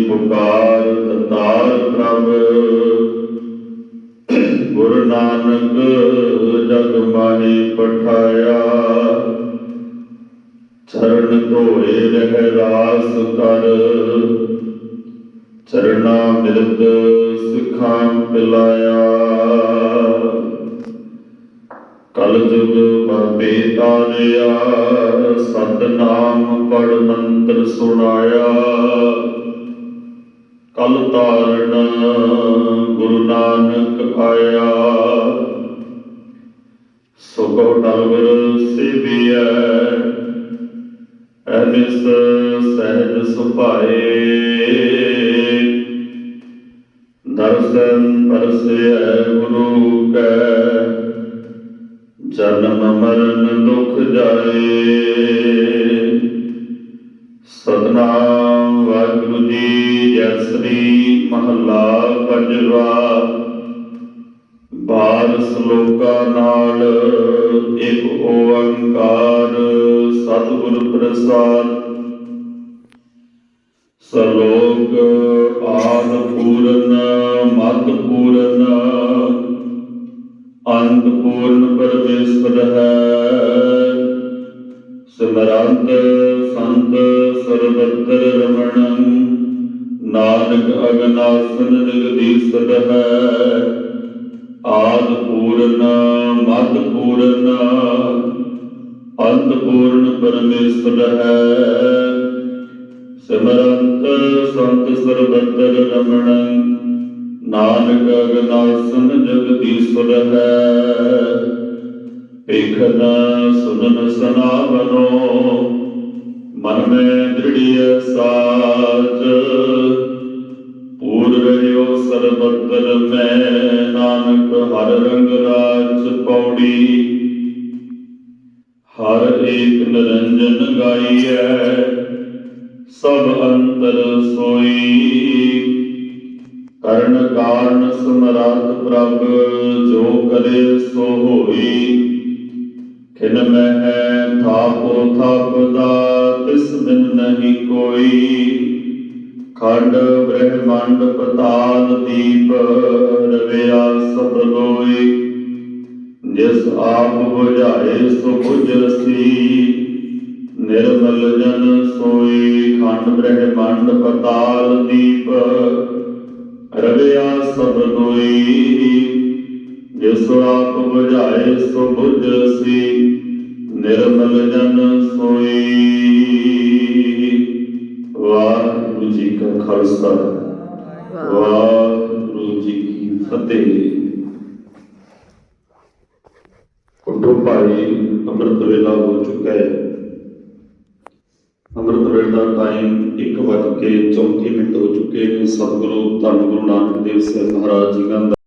ਪੁਕਾਰ ਤਤਾਰ ਪ੍ਰਭ। ਗੁਰੂ ਨਾਨਕ ਜਗ ਮਾਹੀ ਪਠਾਇਆ। ਚਰਨ ਧੋਏ ਰਹਿ ਰਾਸ ਕਰ। ਚਰਣਾ ਮਿਲਤ ਸਿੱਖਾਂ ਪਿਲਾਇਆ। ਕਲ ਜੁਗ ਪਰਪੇ ਤਾਰਿਆ ਸਤਨਾਮ ਪੜ ਮੰਤਰ ਸੁਣਾਇਆ। ਕਲ ਤਾਰਨ ਗੁਰੂ ਨਾਨਕ ਆਇਆ। ਸੁਖੋ ਡਲਵਰ ਸੇਵੀਐ, ਐਨਿਸ ਸਹਿਜ ਸੁਭਾਏ। ਦਰਸ਼ਨ ਪਰਸੈ ਗੁਰੂ ਕੈ, ਜਨਮ ਮਰਨ ਦੁਖ ਜਾਏ। ਮਹੱਲਾ ਬਾਰ ਸ਼ਲੋਕਾ ਨਾਲ ਇੱਕ ਓੰਕਾਰ, ਸਤਿਗੁਰ ਪ੍ਰਸਾਦ। ਸਲੋਕ ਆਦ ਪੂਰਨ ਮਤ ਪੂਰਨ, ਅੰਤ ਪੂਰਨ ਪਰਮੇਸ਼ਵਰ ਹੈ। ਸਿਮਰੰਤ ਸੰਤ ਸਰਬਤਰ ਰਮਣ ਨਾਨਕ ਅਗਨਾਸਨ ਜਗਦੀਸ਼ਰ ਹੈ ਆਦ ਪੂਰਨ, ਮਦ ਪੂਰਨ, ਅੰਤ ਪੂਰਨ ਪਰਮੇਸ਼ਵਰ ਹੈ। ਸਿਮਰੰਤ ਸੰਤ ਸਰਬਤਰ ਰਮਣ, ਨਾਨਕ ਅਗਨਾਸਨ ਜਗਦੀਸ਼ਵਰ ਹੈ ਵੇਖਨ ਸੁਨਨ ਸਨਾਵਨੋ, ਮਨ ਮੈਂ ਦ੍ਰਿੜਿਆ ਸਾਚ ਸਰਬਤਰ ਮੈਂ ਨਾਨਕ, ਹਰ ਰੰਗ ਰਾਜ ਪੌੜੀ। ਹਰ ਏਕ ਨਿਰੰਜਨ ਗਾਈਐ, ਸਭ ਅੰਤਰ ਸੋਈ। ਕਰਨ ਕਾਰਨ ਸਮਰੱਥ ਪ੍ਰਭ, ਜੋ ਕਰੇ ਸੋ ਹੋਈ। ਖਿਨ ਮਹਿ ਥਾਪੋ ਥਾਪਦਾ, ਤਿਸ ਬਿਨ ਨਹੀਂ ਕੋਈ। ਖੰਡ ਬ੍ਰਹਿਮੰਡ ਪਤਾਲ ਦੀਪ ਰਵਿਆ ਸਭ ਲੋਈ ਜਿਸ ਆਪ ਬੁਝਾਏ ਸੋ ਬੁਝਸੀ ਨਿਰਮਲ ਜਨ ਸੋਈ ਖੰਡ ਬ੍ਰਹਮੰਡ ਪਤਾਲ ਦੀਪ। ਰਵਿਆ ਸਭ ਲੋਈ ਜਿਸ ਆਪ ਬੁਝਾਏ ਸੋ ਬੁਝਸੀ ਨਿਰਮਲ ਜਨ ਸੋਈ ਵਾਹ ਜੀ ਕਾ ਖਾਲਸਾ। ਵਾਹਿਗੁਰੂ ਜੀ ਕੀ ਫਤਿਹ। ਉੱਠੋ ਭਾਈ ਅੰਮ੍ਰਿਤ ਵੇਲਾ ਹੋ ਚੁੱਕਾ ਹੈ। ਅੰਮ੍ਰਿਤ ਵੇਲੇ ਦਾ ਟਾਈਮ 1:34 ਮਿੰਟ ਹੋ ਚੁੱਕੇ ਨੇ। ਸਤਿਗੁਰੂ ਧੰਨ ਗੁਰੂ ਨਾਨਕ ਦੇਵ ਸਾਹਿਬ ਮਹਾਰਾਜ ਜੀ ਦਾ